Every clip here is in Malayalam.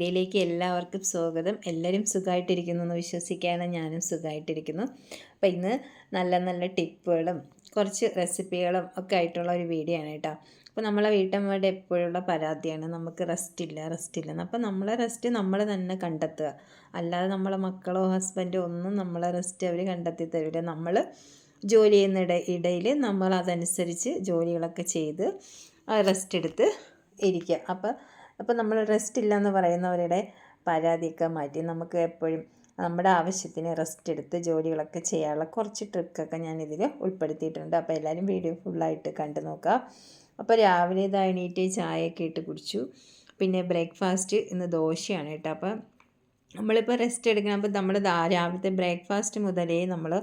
വീഡിയോയിലേക്ക് എല്ലാവർക്കും സ്വാഗതം. എല്ലാവരും സുഖമായിട്ടിരിക്കുന്നു എന്ന് വിശ്വസിക്കുകയാണ് ഞാനും സുഖമായിട്ടിരിക്കുന്നു അപ്പോൾ ഇന്ന് നല്ല നല്ല ടിപ്പുകളും കുറച്ച് റെസിപ്പികളും ഒക്കെ ആയിട്ടുള്ള ഒരു വീഡിയോ ആണ് കേട്ടോ. അപ്പോൾ നമ്മളെ വീട്ടമ്മയുടെ എപ്പോഴുള്ള പരാതിയാണ്. നമുക്ക് റെസ്റ്റ് ഇല്ല റെസ്റ്റ് ഇല്ലെന്ന് അപ്പോൾ നമ്മളെ റെസ്റ്റ് നമ്മൾ തന്നെ കണ്ടെത്തുക. അല്ലാതെ നമ്മളെ മക്കളോ ഹസ്ബൻഡോ ഒന്നും നമ്മളെ റെസ്റ്റ് അവർ കണ്ടെത്തി തരില്ല നമ്മൾ ജോലി ചെയ്യുന്ന ഇട ഇടയിൽ നമ്മൾ അതനുസരിച്ച് ജോലികളൊക്കെ ചെയ്ത് റെസ്റ്റ് എടുത്ത് ഇരിക്കുക. അപ്പോൾ അപ്പോൾ നമ്മൾ റെസ്റ്റ് ഇല്ല എന്ന് പറയുന്നവരുടെ പരാതിയൊക്കെ മാറ്റി. നമുക്ക് എപ്പോഴും നമ്മുടെ ആവശ്യത്തിന് റെസ്റ്റ് എടുത്ത് ജോലികളൊക്കെ ചെയ്യാനുള്ള കുറച്ച് ട്രിക്കൊക്കെ ഞാൻ ഇതിൽ ഉൾപ്പെടുത്തിയിട്ടുണ്ട്. അപ്പോൾ എല്ലാവരും വീഡിയോ ഫുള്ളായിട്ട് കണ്ടു നോക്കുക. അപ്പോൾ രാവിലെ ഇതാ എണീറ്റ് ചായയൊക്കെ ഇട്ട് കുടിച്ചു. പിന്നെ ബ്രേക്ക്ഫാസ്റ്റ് ഇന്ന് ദോശയാണ് കേട്ടോ. അപ്പം നമ്മളിപ്പോൾ റെസ്റ്റ് എടുക്കണം. അപ്പോൾ നമ്മൾ രാവിലത്തെ ബ്രേക്ക്ഫാസ്റ്റ് മുതലേ നമ്മൾ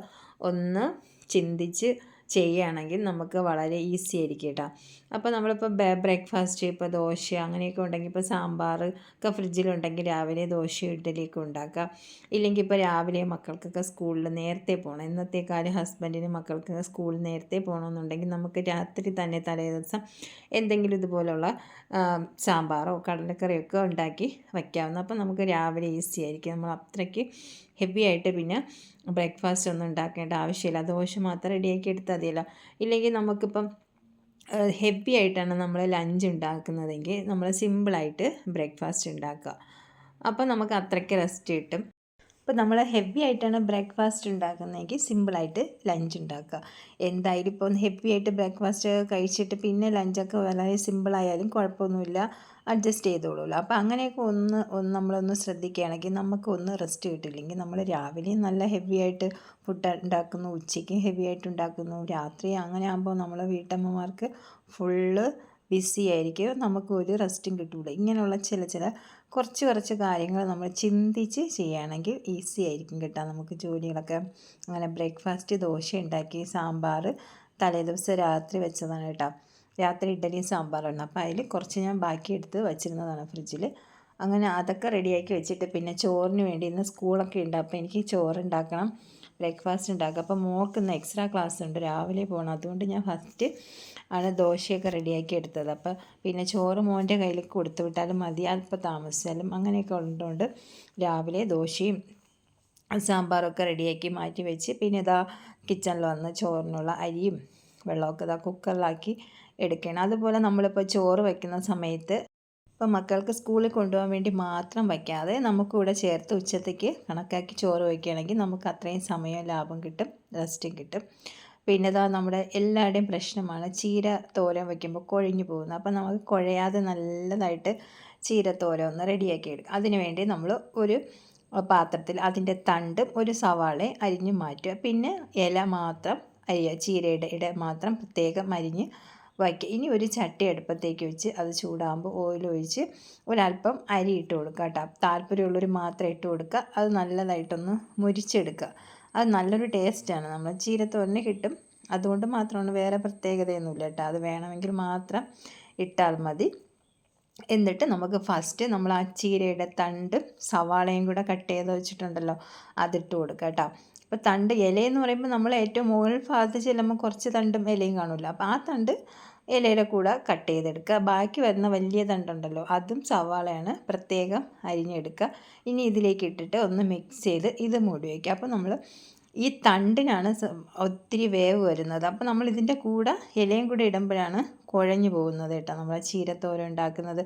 ഒന്ന് ചിന്തിച്ച് ചെയ്യുകയാണെങ്കിൽ നമുക്ക് വളരെ ഈസി ആയിരിക്കും കേട്ടോ. അപ്പോൾ നമ്മളിപ്പോൾ ബ്രേക്ക്ഫാസ്റ്റ് ഇപ്പോൾ ദോശ അങ്ങനെയൊക്കെ ഉണ്ടെങ്കിൽ ഇപ്പോൾ സാമ്പാർ ഒക്കെ ഫ്രിഡ്ജിലുണ്ടെങ്കിൽ രാവിലെ ദോശ ഇഡ്ഡലിയൊക്കെ ഉണ്ടാക്കാം ഇല്ലെങ്കിൽ ഇപ്പോൾ രാവിലെ മക്കൾക്കൊക്കെ സ്കൂളിൽ നേരത്തെ പോകണം. ഇന്നത്തെ കാലം ഹസ്ബൻഡിന് മക്കൾക്ക് സ്കൂളിൽ നേരത്തെ പോകണമെന്നുണ്ടെങ്കിൽ നമുക്ക് രാത്രി തന്നെ തലേ ദിവസം എന്തെങ്കിലും ഇതുപോലുള്ള സാമ്പാറോ കടലക്കറിയൊക്കെ ഉണ്ടാക്കി വയ്ക്കാവുന്ന. അപ്പോൾ നമുക്ക് രാവിലെ ഈസി ആയിരിക്കും. നമ്മൾ അത്രയ്ക്ക് ഹെവി ആയിട്ട് പിന്നെ ബ്രേക്ക്ഫാസ്റ്റ് ഒന്നും ഉണ്ടാക്കേണ്ട ആവശ്യമില്ല. ദോശ മാത്രം റെഡിയാക്കി എടുത്താൽ മതിയല്ലോ. ഇല്ലെങ്കിൽ നമുക്കിപ്പം ഹെവി ആയിട്ടാണ് നമ്മൾ ലഞ്ച് ഉണ്ടാക്കുന്നതെങ്കിൽ നമ്മൾ സിമ്പിളായിട്ട് ബ്രേക്ക്ഫാസ്റ്റ് ഉണ്ടാക്കുക. അപ്പോൾ നമുക്ക് അത്രയ്ക്ക് റെസ്റ്റ് കിട്ടും. അപ്പോൾ നമ്മൾ ഹെവി ആയിട്ടാണ് ബ്രേക്ക്ഫാസ്റ്റ് ഉണ്ടാക്കുന്നതെങ്കിൽ സിമ്പിളായിട്ട് ലഞ്ച് ഉണ്ടാക്കുക. എന്തായാലും ഇപ്പോൾ ഹെവി ആയിട്ട് ബ്രേക്ക്ഫാസ്റ്റ് കഴിച്ചിട്ട് പിന്നെ ലഞ്ചൊക്കെ വളരെ സിമ്പിളായാലും കുഴപ്പമൊന്നുമില്ല. അഡ്ജസ്റ്റ് ചെയ്തോളൂല്ലോ അപ്പോൾ അങ്ങനെയൊക്കെ ഒന്ന് ഒന്ന് നമ്മളൊന്ന് ശ്രദ്ധിക്കുകയാണെങ്കിൽ നമുക്കൊന്ന് റെസ്റ്റ് കിട്ടില്ലെങ്കിൽ നമ്മൾ രാവിലെ നല്ല ഹെവി ആയിട്ട് ഫുഡ് ഉണ്ടാക്കുന്നു ഉച്ചയ്ക്ക് ഹെവി ആയിട്ട് ഉണ്ടാക്കുന്നു രാത്രി അങ്ങനെ ആകുമ്പോൾ നമ്മൾ വീട്ടമ്മമാർക്ക് ഫുള്ള് ബിസി ആയിരിക്കും. നമുക്ക് ഒരു റെസ്റ്റും കിട്ടില്ല ഇങ്ങനെയുള്ള ചില ചില കുറച്ച് കുറച്ച് കാര്യങ്ങൾ നമ്മൾ ചിന്തിച്ച് ചെയ്യുകയാണെങ്കിൽ ഈസി ആയിരിക്കും കേട്ടോ. നമുക്ക് ജോലികളൊക്കെ അങ്ങനെ ബ്രേക്ക്ഫാസ്റ്റ് ദോശ ഉണ്ടാക്കി സാമ്പാർ തലേദിവസം രാത്രി വെച്ചതാണ് കേട്ടോ. രാത്രി ഇഡ്ഡലിയും സാമ്പാറുണ്ട് അപ്പോൾ അതിൽ കുറച്ച് ഞാൻ ബാക്കി എടുത്ത് വെച്ചിരുന്നതാണ് ഫ്രിഡ്ജിൽ അങ്ങനെ അതൊക്കെ റെഡിയാക്കി വെച്ചിട്ട് പിന്നെ ചോറിന് വേണ്ടി ഇന്ന് സ്കൂളൊക്കെ ഉണ്ട്. അപ്പോൾ എനിക്ക് ചോറ് ഉണ്ടാക്കണം ബ്രേക്ക്ഫാസ്റ്റ് ഉണ്ടാക്കുക. അപ്പോൾ മോൾക്ക് ഇന്ന് എക്സ്ട്രാ ക്ലാസ് ഉണ്ട്. രാവിലെ പോകണം അതുകൊണ്ട് ഞാൻ ഫസ്റ്റ് ആണ് ദോശയൊക്കെ റെഡിയാക്കി എടുത്തത്. അപ്പോൾ പിന്നെ ചോറ് മോന്റെ കയ്യിൽ കൊടുത്തു വിട്ടാലും മതി. അല്പം താമസിച്ചാലും അങ്ങനെയൊക്കെ ഉള്ളതുകൊണ്ട് രാവിലെ ദോശയും സാമ്പാറൊക്കെ റെഡിയാക്കി മാറ്റി വെച്ച് പിന്നെ ഇതാ കിച്ചണിൽ വന്ന് ചോറിനുള്ള അരിയും വെള്ളമൊക്കെ ഇതാ കുക്കറിലാക്കി എടുക്കണം. അതുപോലെ നമ്മളിപ്പോൾ ചോറ് വയ്ക്കുന്ന സമയത്ത് ഇപ്പം മക്കൾക്ക് സ്കൂളിൽ കൊണ്ടുപോകാൻ വേണ്ടി മാത്രം വയ്ക്കാതെ നമുക്കിവിടെ ചേർത്ത് ഉച്ചത്തേക്ക് കണക്കാക്കി ചോറ് വയ്ക്കുകയാണെങ്കിൽ നമുക്ക് അത്രയും സമയം ലാഭം കിട്ടും റെസ്റ്റും കിട്ടും. പിന്നെ ഇതാ നമ്മുടെ എല്ലാവരുടെയും പ്രശ്നമാണ് ചീര തോരൻ വയ്ക്കുമ്പോൾ കുഴഞ്ഞു പോകുന്നത്. അപ്പം നമുക്ക് കുഴയാതെ നല്ലതായിട്ട് ചീര തോരൻ ഒന്ന് റെഡിയാക്കി എടുക്കും. അതിനുവേണ്ടി നമ്മൾ ഒരു പാത്രത്തിൽ അതിന്റെ തണ്ടും ഒരു സവാളയും അരിഞ്ഞു മാറ്റുക. പിന്നെ ഇല മാത്രം അരിയുക ചീരയുടെ ഇട മാത്രം പ്രത്യേകം അരിഞ്ഞ് വയ്ക്കുക ഇനി ഒരു ചട്ടി അടുപ്പത്തേക്ക് വെച്ച് അത് ചൂടാകുമ്പോൾ ഓയിൽ ഒഴിച്ച് ഒരല്പം അരി ഇട്ട് കൊടുക്കുക കേട്ടോ. താല്പര്യമുള്ളവർ മാത്രം ഇട്ട് കൊടുക്കുക. അത് നല്ലതായിട്ടൊന്ന് മുരിച്ചെടുക്കുക. അത് നല്ലൊരു ടേസ്റ്റാണ് നമ്മൾ ചീരത്തോരന് കിട്ടും. അതുകൊണ്ട് മാത്രമാണ് വേറെ പ്രത്യേകതയൊന്നുമില്ല കേട്ടോ. അത് വേണമെങ്കിൽ മാത്രം ഇട്ടാൽ മതി. എന്നിട്ട് നമുക്ക് ഫസ്റ്റ് നമ്മൾ ആ ചീരയുടെ തണ്ട് സവാളയും കൂടെ കട്ട് ചെയ്ത് വെച്ചിട്ടുണ്ടല്ലോ അതിട്ട് കൊടുക്കുക കേട്ടോ. അപ്പോൾ തണ്ട് ഇലയെന്ന് പറയുമ്പോൾ നമ്മൾ ഏറ്റവും മുകളിൽ ഭാഗത്ത് ചെല്ലുമ്പോൾ കുറച്ച് തണ്ടും ഇലയും കാണില്ല അപ്പോൾ ആ തണ്ട് ഇലയുടെ കൂടെ കട്ട് ചെയ്തെടുക്കുക. ബാക്കി വരുന്ന വലിയ തണ്ടുണ്ടല്ലോ അതും സവാളയാണ് പ്രത്യേകം അരിഞ്ഞെടുക്കുക. ഇനി ഇതിലേക്ക് ഇട്ടിട്ട് ഒന്ന് മിക്സ് ചെയ്ത് ഇത് മൂടി വയ്ക്കുക അപ്പോൾ നമ്മൾ ഈ തണ്ടിനാണ് ഒത്തിരി വേവ് വരുന്നത്. അപ്പോൾ നമ്മൾ ഇതിന്റെ കൂടെ ഇലയും കൂടെ ഇടുമ്പോഴാണ് കുഴഞ്ഞു പോകുന്നത് കേട്ടോ നമ്മൾ ചീരത്തോര ഉണ്ടാക്കുന്നത്.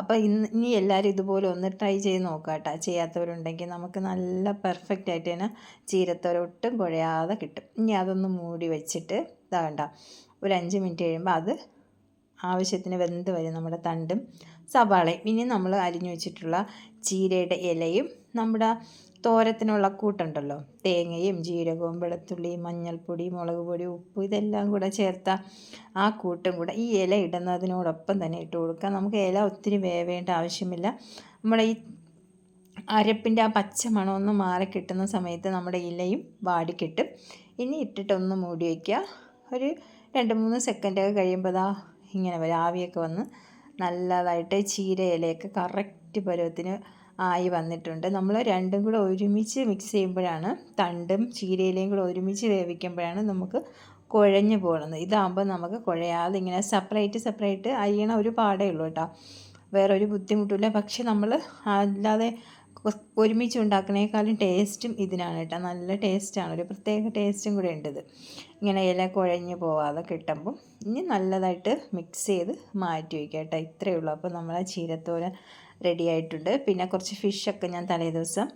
അപ്പോൾ ഇന്ന് ഇനി എല്ലാവരും ഇതുപോലെ ഒന്ന് ട്രൈ ചെയ്ത് നോക്കുക കേട്ടോ. ചെയ്യാത്തവരുണ്ടെങ്കിൽ നമുക്ക് നല്ല പെർഫെക്റ്റ് ആയിട്ട് തന്നെ ചീരത്തോര ഒട്ടും കുഴയാതെ കിട്ടും. ഇനി അതൊന്ന് മൂടി വെച്ചിട്ട് ഇതാ ഇതാകണ്ട ഒരു അഞ്ച് മിനിറ്റ് കഴിയുമ്പോൾ അത് ആവശ്യത്തിന് വെന്ത് വരും നമ്മുടെ തണ്ടും സവാളയും. ഇനി നമ്മൾ അരിഞ്ഞു വെച്ചിട്ടുള്ള ചീരയുടെ ഇലയും നമ്മുടെ തോരത്തിനുള്ള കൂട്ടുണ്ടല്ലോ. തേങ്ങയും ജീരകവും വെളുത്തുള്ളി മഞ്ഞൾപ്പൊടി മുളക് പൊടി ഉപ്പ് ഇതെല്ലാം കൂടെ ചേർത്ത ആ കൂട്ടും കൂടെ ഈ ഇല ഇടുന്നതിനോടൊപ്പം തന്നെ ഇട്ട് കൊടുക്കുക. നമുക്ക് ഇല ഒത്തിരി വേവേണ്ട ആവശ്യമില്ല. നമ്മുടെ ഈ അരപ്പിന്റെ ആ പച്ച മണമൊന്ന് മാറി കിട്ടുന്ന സമയത്ത് നമ്മുടെ ഇലയും വാടിക്കിട്ടും. ഇനി ഇട്ടിട്ടൊന്ന് മൂടി വയ്ക്കുക. ഒരു രണ്ട് മൂന്ന് സെക്കൻഡൊക്കെ കഴിയുമ്പോൾ അതാ ഇങ്ങനെ വരാവിയൊക്കെ വന്ന് നല്ലതായിട്ട് ചീര ഇലയൊക്കെ കറക്റ്റ് പരുവത്തിന് ആയി വന്നിട്ടുണ്ട്. നമ്മൾ രണ്ടും കൂടെ ഒരുമിച്ച് മിക്സ് ചെയ്യുമ്പോഴാണ് തണ്ടും ചീരയിലയും കൂടെ ഒരുമിച്ച് വേവിക്കുമ്പോഴാണ് നമുക്ക് കുഴഞ്ഞു പോകുന്നത്. ഇതാകുമ്പോൾ നമുക്ക് കുഴയാതെ ഇങ്ങനെ സെപ്പറേറ്റ് സെപ്പറേറ്റ് അരിയണ ഒരു പാടേ ഉള്ളൂ കേട്ടോ. വേറൊരു ബുദ്ധിമുട്ടില്ല പക്ഷെ നമ്മൾ അല്ലാതെ ഒരുമിച്ച് ഉണ്ടാക്കുന്നതിനേക്കാളും ടേസ്റ്റും ഇതിനാണ് കേട്ടോ. നല്ല ടേസ്റ്റാണ് ഒരു പ്രത്യേക ടേസ്റ്റും കൂടെ ഉണ്ട് ഇത് ഇങ്ങനെ ഇല കുഴഞ്ഞ് പോവാതെ കിട്ടുമ്പം ഇനി നല്ലതായിട്ട് മിക്സ് ചെയ്ത് മാറ്റി വയ്ക്കാം കേട്ടോ. ഇത്രയേ ഉള്ളൂ. അപ്പോൾ നമ്മൾ ആ ചീരത്തോരൻ റെഡി ആയിട്ടുണ്ട്. പിന്നെ കുറച്ച് ഫിഷൊക്കെ ഞാൻ തലേ ദിവസം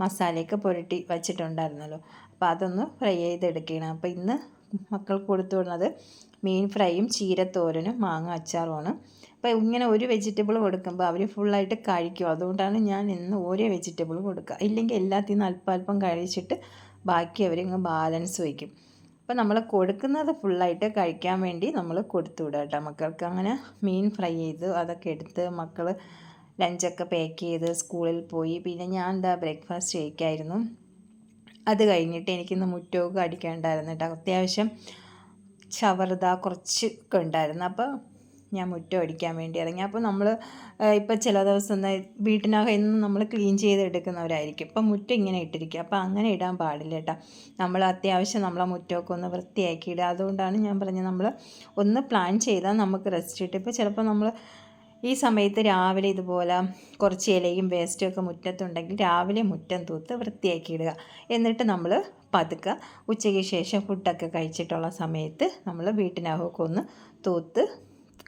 മസാലയൊക്കെ പുരട്ടി വച്ചിട്ടുണ്ടായിരുന്നല്ലോ. അപ്പോൾ അതൊന്ന് ഫ്രൈ ചെയ്തെടുക്കണം അപ്പോൾ ഇന്ന് മക്കൾക്ക് കൊടുത്തു വിടുന്നത് മീൻ ഫ്രൈയും ചീരത്തോരനും മാങ്ങ അച്ചാറുമാണ് അപ്പോൾ ഇങ്ങനെ ഒരു വെജിറ്റബിൾ കൊടുക്കുമ്പോൾ അവർ ഫുള്ളായിട്ട് കഴിക്കും. അതുകൊണ്ടാണ് ഞാൻ ഇന്ന് ഓരോ വെജിറ്റബിൾ കൊടുക്കുക. ഇല്ലെങ്കിൽ എല്ലാത്തിൽ നിന്ന് അല്പം അല്പം കഴിച്ചിട്ട് ബാക്കി അവരിങ്ങ് ബാലൻസ് വയ്ക്കും അപ്പോൾ നമ്മൾ കൊടുക്കുന്നത് ഫുള്ളായിട്ട് കഴിക്കാൻ വേണ്ടി നമ്മൾ കൊടുത്തു വിടുക കേട്ടോ മക്കൾക്ക്. അങ്ങനെ മീൻ ഫ്രൈ ചെയ്ത് അതൊക്കെ എടുത്ത് മക്കൾ ലഞ്ചൊക്കെ പാക്ക് ചെയ്ത് സ്കൂളിൽ പോയി. പിന്നെ ഞാൻ എന്താ ബ്രേക്ക്ഫാസ്റ്റ് കഴിക്കായിരുന്നു. അത് കഴിഞ്ഞിട്ട് എനിക്കിന്ന് മുറ്റമൊക്കെ അടിക്കണ്ടായിരുന്നു കേട്ടോ. അത്യാവശ്യം ചവറുത കുറച്ചൊക്കെ ഉണ്ടായിരുന്നു. അപ്പോൾ ഞാൻ മുറ്റം അടിക്കാൻ വേണ്ടി ഇറങ്ങി. അപ്പോൾ നമ്മൾ ഇപ്പോൾ ചില ദിവസം വീട്ടിനകം നമ്മൾ ക്ലീൻ ചെയ്ത് എടുക്കുന്നവരായിരിക്കും. ഇപ്പം മുറ്റം ഇങ്ങനെ ഇട്ടിരിക്കുക അപ്പോൾ അങ്ങനെ ഇടാൻ പാടില്ല കേട്ടോ. നമ്മൾ അത്യാവശ്യം നമ്മളെ മുറ്റമൊക്കെ ഒന്ന് വൃത്തിയാക്കി ഇടുക. അതുകൊണ്ടാണ് ഞാൻ പറഞ്ഞത് നമ്മൾ ഒന്ന് പ്ലാൻ ചെയ്താൽ നമുക്ക് റെസ്റ്റ് കിട്ടും. ഇപ്പോൾ ചിലപ്പോൾ നമ്മൾ ഈ സമയത്ത് രാവിലെ ഇതുപോലെ കുറച്ച് ഇലയും വേസ്റ്റും ഒക്കെ മുറ്റത്തുണ്ടെങ്കിൽ രാവിലെ മുറ്റം തൂത്ത് വൃത്തിയാക്കി ഇടുക. എന്നിട്ട് നമ്മൾ പതുക്കെ ഉച്ചയ്ക്ക് ശേഷം ഫുഡൊക്കെ കഴിച്ചിട്ടുള്ള സമയത്ത് നമ്മൾ വീട്ടിനകമൊക്കെ ഒന്ന് തൂത്ത്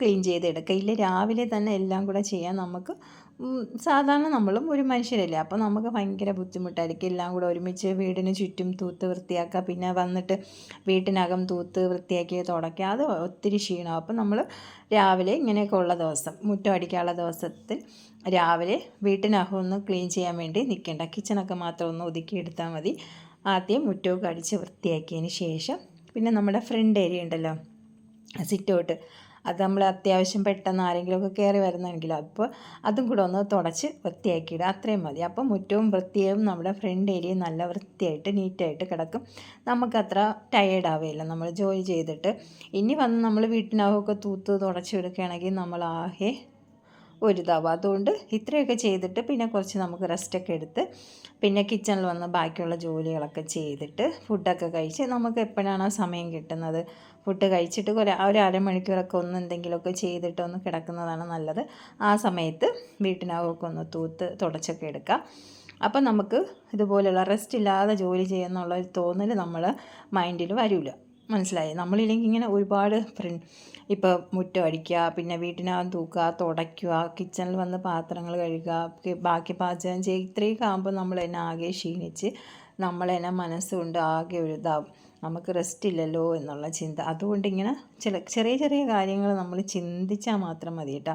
ക്ലീൻ ചെയ്തെടുക്കുക. ഇല്ല രാവിലെ തന്നെ എല്ലാം കൂടെ ചെയ്യാൻ നമുക്ക് സാധാരണ നമ്മളും ഒരു മനുഷ്യരല്ലേ. അപ്പോൾ നമുക്ക് ഭയങ്കര ബുദ്ധിമുട്ടായിരിക്കും. എല്ലാം കൂടെ ഒരുമിച്ച് വീടിന് ചുറ്റും തൂത്ത് വൃത്തിയാക്കുക. പിന്നെ വന്നിട്ട് വീട്ടിനകം തൂത്ത് വൃത്തിയാക്കി തുടയ്ക്കുക. അത് ഒത്തിരി ക്ഷീണമാവും അപ്പോൾ നമ്മൾ രാവിലെ ഇങ്ങനെയൊക്കെ ഉള്ള ദിവസം മുറ്റം അടിക്കാനുള്ള ദിവസത്തിൽ രാവിലെ വീട്ടിനകം ഒന്ന് ക്ലീൻ ചെയ്യാൻ വേണ്ടി നിൽക്കേണ്ട. കിച്ചണൊക്കെ മാത്രം ഒന്ന് ഒതുക്കിയെടുത്താൽ മതി. ആദ്യം മുറ്റമൊക്കെ അടിച്ച് വൃത്തിയാക്കിയതിന് ശേഷം പിന്നെ നമ്മുടെ ഫ്രണ്ട് ഏരിയ ഉണ്ടല്ലോ സിറ്റൗട്ട്. അത് നമ്മൾ അത്യാവശ്യം പെട്ടെന്ന് ആരെങ്കിലുമൊക്കെ കയറി വരുന്നെങ്കിൽ അപ്പോൾ അതും കൂടെ ഒന്ന് തുടച്ച് വൃത്തിയാക്കിയിടുക. അത്രയും മതി. അപ്പോൾ മുറ്റവും വൃത്തിയും നമ്മുടെ ഫ്രണ്ട് ഏരിയ നല്ല വൃത്തിയായിട്ട് നീറ്റായിട്ട് കിടക്കും. നമുക്കത്ര ടയേർഡ് ആവുകയില്ല നമ്മൾ ജോലി ചെയ്തിട്ട്. ഇനി വന്ന് നമ്മൾ വീട്ടിനകമൊക്കെ തൂത്ത് തുടച്ചെടുക്കുകയാണെങ്കിൽ നമ്മൾ ആകെ ഒരിതാവും. അതുകൊണ്ട് ഇത്രയൊക്കെ ചെയ്തിട്ട് പിന്നെ കുറച്ച് നമുക്ക് റെസ്റ്റൊക്കെ എടുത്ത് പിന്നെ കിച്ചണിൽ വന്ന് ബാക്കിയുള്ള ജോലികളൊക്കെ ചെയ്തിട്ട് ഫുഡൊക്കെ കഴിച്ച് നമുക്ക് എപ്പോഴാണോ സമയം കിട്ടുന്നത്? ഫുഡ് കഴിച്ചിട്ട് ഒരു ഒരു അരമണിക്കൂറൊക്കെ ഒന്ന് എന്തെങ്കിലുമൊക്കെ ചെയ്തിട്ട് ഒന്ന് കിടക്കുന്നതാണ് നല്ലത്. ആ സമയത്ത് വീട്ടിനകമൊക്കെ ഒന്ന് തൂത്ത് തുടച്ചൊക്കെ എടുക്കാം. അപ്പം നമുക്ക് ഇതുപോലെയുള്ള റെസ്റ്റ് ഇല്ലാതെ ജോലി ചെയ്യുന്നുള്ള ഒരു തോന്നൽ നമ്മൾ മൈൻഡിൽ വരില്ല മനസ്സിലായി? നമ്മളില്ലെങ്കിൽ ഇങ്ങനെ ഒരുപാട് ഇപ്പോൾ മുറ്റം അടിക്കുക പിന്നെ വീട്ടിനകം തൂക്കുക തുടയ്ക്കുക കിച്ചണിൽ വന്ന് പാത്രങ്ങൾ കഴുകുക ബാക്കി പാചകം ചെയ്യുക ഇത്രയൊക്കെ ആകുമ്പോൾ നമ്മൾ തന്നെ ആകെ ക്ഷീണിച്ച് നമ്മൾ മനസ്സുകൊണ്ട് ആകെ ഒരു ഇതാവും. നമുക്ക് റെസ്റ്റ് ഇല്ലല്ലോ എന്നുള്ള ചിന്ത. അതുകൊണ്ട് ഇങ്ങനെ ചില ചെറിയ ചെറിയ കാര്യങ്ങൾ നമ്മൾ ചിന്തിച്ചാൽ മാത്രം മതി കേട്ടോ.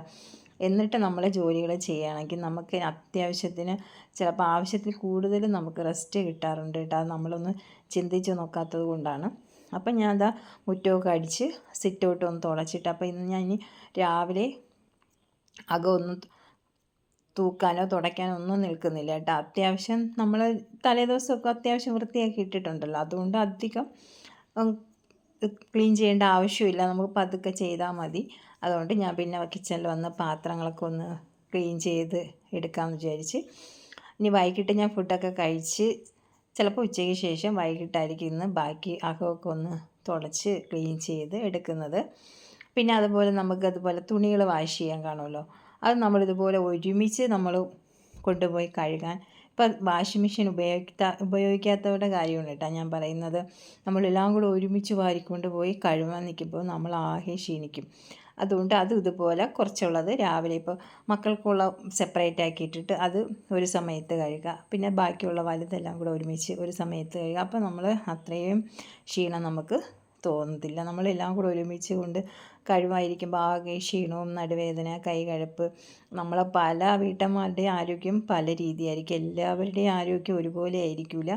എന്നിട്ട് നമ്മൾ ജോലികൾ ചെയ്യുകയാണെങ്കിൽ നമുക്ക് അത്യാവശ്യത്തിന് ചിലപ്പോൾ ആവശ്യത്തിൽ കൂടുതൽ നമുക്ക് റെസ്റ്റ് കിട്ടാറുണ്ട് കേട്ടോ. നമ്മളൊന്ന് ചിന്തിച്ച് നോക്കാത്തത് കൊണ്ടാണ്. അപ്പം ഞാൻ അതാ മുറ്റമൊക്കെ അടിച്ച് സിറ്റ് ഔട്ട് ഒന്ന് തുളച്ചിട്ട് അപ്പോൾ ഇന്ന് ഞാൻ ഇനി രാവിലെ അകമൊന്നും തൂക്കാനോ തുടയ്ക്കാനോ ഒന്നും നിൽക്കുന്നില്ല കേട്ടോ. അത്യാവശ്യം നമ്മൾ തലേദിവസമൊക്കെ അത്യാവശ്യം വൃത്തിയാക്കി ഇട്ടിട്ടുണ്ടല്ലോ. അതുകൊണ്ട് അധികം ക്ലീൻ ചെയ്യേണ്ട ആവശ്യമില്ല. നമുക്ക് പതുക്കെ ചെയ്താൽ മതി. അതുകൊണ്ട് ഞാൻ പിന്നെ കിച്ചണിൽ വന്ന് പാത്രങ്ങളൊക്കെ ഒന്ന് ക്ലീൻ ചെയ്ത് എടുക്കാമെന്ന് വിചാരിച്ച്. ഇനി വൈകിട്ട് ഞാൻ ഫുഡൊക്കെ കഴിച്ച് ചിലപ്പോൾ ഉച്ചയ്ക്ക് ശേഷം വൈകിട്ടായിരിക്കും ഇന്ന് ബാക്കി അകമൊക്കെ ഒന്ന് തുടച്ച് ക്ലീൻ ചെയ്ത് എടുക്കുന്നത്. പിന്നെ അതുപോലെ നമുക്ക് അതുപോലെ തുണികൾ വാഷ് ചെയ്യാൻ കാണുമല്ലോ. അത് നമ്മളിതുപോലെ ഒരുമിച്ച് നമ്മൾ കൊണ്ടുപോയി കഴുകാൻ. ഇപ്പം വാഷിംഗ് മെഷീൻ ഉപയോഗിക്കാ ഉപയോഗിക്കാത്തവരുടെ കാര്യമാണ് കേട്ടോ ഞാൻ പറയുന്നത്. നമ്മളെല്ലാം കൂടെ ഒരുമിച്ച് വാരിക്കൊണ്ട് പോയി കഴുകാൻ നിൽക്കുമ്പോൾ നമ്മൾ ആകെ ക്ഷീണിക്കും. അതുകൊണ്ട് അത് ഇതുപോലെ കുറച്ചുള്ളത് രാവിലെ ഇപ്പോൾ മക്കൾക്കുള്ള സെപ്പറേറ്റ് ആക്കിയിട്ടിട്ട് അത് ഒരു സമയത്ത് കഴുകുക പിന്നെ ബാക്കിയുള്ള വലുതെല്ലാം കൂടെ ഒരുമിച്ച് ഒരു സമയത്ത് കഴുകുക അപ്പോൾ നമ്മൾ അത്രയും ക്ഷീണം നമുക്ക് തോന്നത്തില്ല. നമ്മളെല്ലാം കൂടെ ഒരുമിച്ച് കൊണ്ട് കഴിവായിരിക്കുമ്പോൾ ആകെ ക്ഷീണവും നടുവേദന കൈകഴപ്പ് നമ്മളെ പല വീട്ടമ്മമാരുടെയും ആരോഗ്യം പല രീതിയായിരിക്കും. എല്ലാവരുടെയും ആരോഗ്യം ഒരുപോലെ ആയിരിക്കില്ല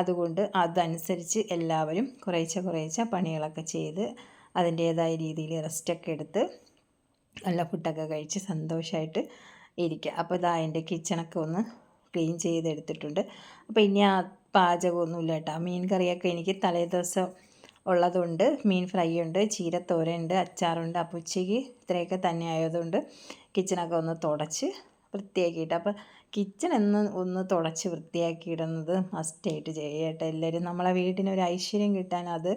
അതുകൊണ്ട് അതനുസരിച്ച് എല്ലാവരും കുറേശ്ശെ കുറേശ്ശെ പണികളൊക്കെ ചെയ്ത് അതിന്റേതായ രീതിയിൽ റെസ്റ്റൊക്കെ എടുത്ത് നല്ല ഫുഡൊക്കെ കഴിച്ച് സന്തോഷമായിട്ട് ഇരിക്കുക. അപ്പോൾ ഇതാ എന്റെ കിച്ചണൊക്കെ ഒന്ന് ക്ലീൻ ചെയ്തെടുത്തിട്ടുണ്ട്. അപ്പോൾ ഇനി ആ പാചകമൊന്നുമില്ല കേട്ടോ. മീൻ കറിയൊക്കെ എനിക്ക് തലേ ദിവസം ഉള്ളതുകൊണ്ട് മീൻ ഫ്രൈ ഉണ്ട് ചീരത്തോരയുണ്ട് അച്ചാറുണ്ട്. അപ്പോൾ ഉച്ചയ്ക്ക് ഇത്രയൊക്കെ തന്നെ ആയതുകൊണ്ട് കിച്ചണൊക്കെ ഒന്ന് തുടച്ച് വൃത്തിയാക്കിയിട്ട്. അപ്പോൾ കിച്ചൺ എന്ന് ഒന്ന് തുടച്ച് വൃത്തിയാക്കിയിടുന്നത് മസ്റ്റായിട്ട് ചെയ്യട്ടെ എല്ലാവരും. നമ്മളെ വീട്ടിന് ഒരു ഐശ്വര്യം കിട്ടാൻ അത്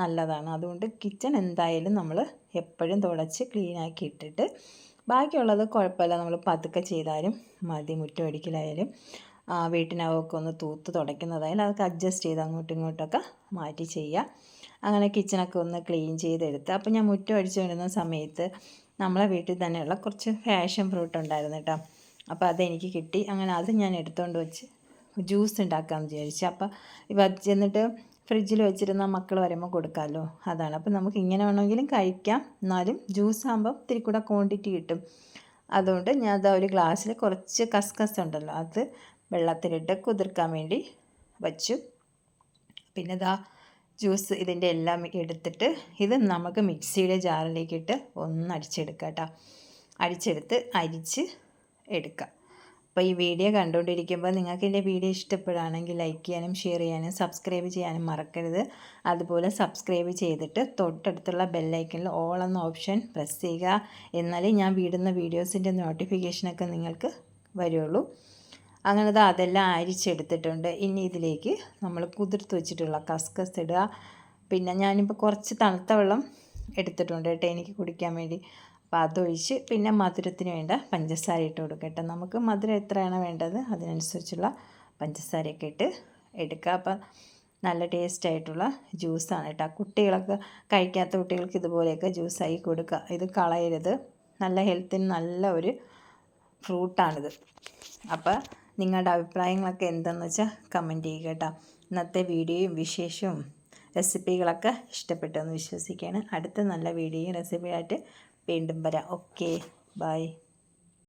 നല്ലതാണ്. അതുകൊണ്ട് കിച്ചൺ എന്തായാലും നമ്മൾ എപ്പോഴും തുടച്ച് ക്ലീനാക്കി ഇട്ടിട്ട് ബാക്കിയുള്ളത് കുഴപ്പമില്ല. നമ്മൾ പതുക്കെ ചെയ്താലും മതി മുറ്റമടിക്കലായാലും. വീട്ടിനകമൊക്കെ ഒന്ന് തൂത്ത് തുടയ്ക്കുന്നതായാലും അതൊക്കെ അഡ്ജസ്റ്റ് ചെയ്ത് അങ്ങോട്ടും ഇങ്ങോട്ടൊക്കെ മാറ്റി ചെയ്യുക അങ്ങനെ കിച്ചണൊക്കെ ഒന്ന് ക്ലീൻ ചെയ്തെടുത്ത്. അപ്പോൾ ഞാൻ മുറ്റം അടിച്ചു വരുന്ന സമയത്ത് നമ്മളെ വീട്ടിൽ തന്നെയുള്ള കുറച്ച് ഫാഷൻ ഫ്രൂട്ട് ഉണ്ടായിരുന്നു കേട്ടോ അപ്പോൾ അതെനിക്ക് കിട്ടി. അങ്ങനെ അത് ഞാൻ എടുത്തുകൊണ്ട് വെച്ച് ജ്യൂസ് ഉണ്ടാക്കാമെന്ന് വിചാരിച്ചു. അപ്പോൾ ഇവ ചെന്നിട്ട് ഫ്രിഡ്ജിൽ വെച്ചിരുന്ന മക്കൾ വരുമ്പോൾ കൊടുക്കാമല്ലോ അതാണ്. അപ്പോൾ നമുക്ക് ഇങ്ങനെ വേണമെങ്കിലും കഴിക്കാം. എന്നാലും ജ്യൂസ് ആകുമ്പോൾ ഇത്തിരി കൂടെ ക്വാണ്ടിറ്റി കിട്ടും. അതുകൊണ്ട് ഞാൻ അത് ഒരു ഗ്ലാസ്സിൽ കുറച്ച് കസ്കസ് ഉണ്ടല്ലോ. അത് വെള്ളത്തിലിട്ട് കുതിർക്കാൻ വേണ്ടി വച്ചു. പിന്നെ ഇതാ ജ്യൂസ് ഇതിന്റെ എല്ലാം എടുത്തിട്ട് ഇത് നമുക്ക് മിക്സിയുടെ ജാറിലേക്ക് ഇട്ട് ഒന്ന് അടിച്ചെടുക്കാം കേട്ടോ. അടിച്ചെടുത്ത് അരിച്ച് എടുക്കാം. അപ്പോൾ ഈ വീഡിയോ കണ്ടുകൊണ്ടിരിക്കുമ്പോൾ നിങ്ങൾക്ക് എന്റെ വീഡിയോ ഇഷ്ടപ്പെടുകയാണെങ്കിൽ ലൈക്ക് ചെയ്യാനും ഷെയർ ചെയ്യാനും സബ്സ്ക്രൈബ് ചെയ്യാനും മറക്കരുത്. അതുപോലെ സബ്സ്ക്രൈബ് ചെയ്തിട്ട് തൊട്ടടുത്തുള്ള ബെല്ലൈക്കനിൽ ഓൾ എന്ന ഓപ്ഷൻ പ്രസ് ചെയ്യുക. എന്നാലേ ഞാൻ വീടുന്ന വീഡിയോസിന്റെ നോട്ടിഫിക്കേഷനൊക്കെ നിങ്ങൾക്ക് വരുള്ളൂ. അങ്ങനെ അതെല്ലാം അരിച്ചെടുത്തിട്ടുണ്ട്. ഇനി ഇതിലേക്ക് നമ്മൾ കുതിർത്ത് വെച്ചിട്ടുള്ള കസ്കസ് ഇടുക. പിന്നെ ഞാനിപ്പോൾ കുറച്ച് തണുത്ത വെള്ളം എടുത്തിട്ടുണ്ട് കേട്ടോ എനിക്ക് കുടിക്കാൻ വേണ്ടി. അപ്പോൾ അതൊഴിച്ച് പിന്നെ മധുരത്തിന് വേണ്ട പഞ്ചസാര ഇട്ട് കൊടുക്കട്ടെ നമുക്ക് മധുരം എത്രയാണ് വേണ്ടത് അതിനനുസരിച്ചുള്ള പഞ്ചസാരയൊക്കെ ഇട്ട് എടുക്കുക. അപ്പം നല്ല ടേസ്റ്റ് ആയിട്ടുള്ള ജ്യൂസാണ് കേട്ടോ. കുട്ടികളൊക്കെ കഴിക്കാത്ത കുട്ടികൾക്ക് ഇതുപോലെയൊക്കെ ജ്യൂസായി കൊടുക്കുക. ഇത് കളയരുത്. നല്ല ഹെൽത്തിന് നല്ല ഒരു ഫ്രൂട്ടാണിത് അപ്പോൾ നിങ്ങളുടെ അഭിപ്രായങ്ങളൊക്കെ എന്തെന്ന് വെച്ചാൽ കമന്റ് ചെയ്യുക കേട്ടോ. ഇന്നത്തെ വീഡിയോയും വിശേഷവും റെസിപ്പികളൊക്കെ ഇഷ്ടപ്പെട്ടെന്ന് വിശ്വസിക്കുകയാണ്. അടുത്ത നല്ല വീഡിയോയും റെസിപ്പിയായിട്ട് വീണ്ടും വരാം. Okay bye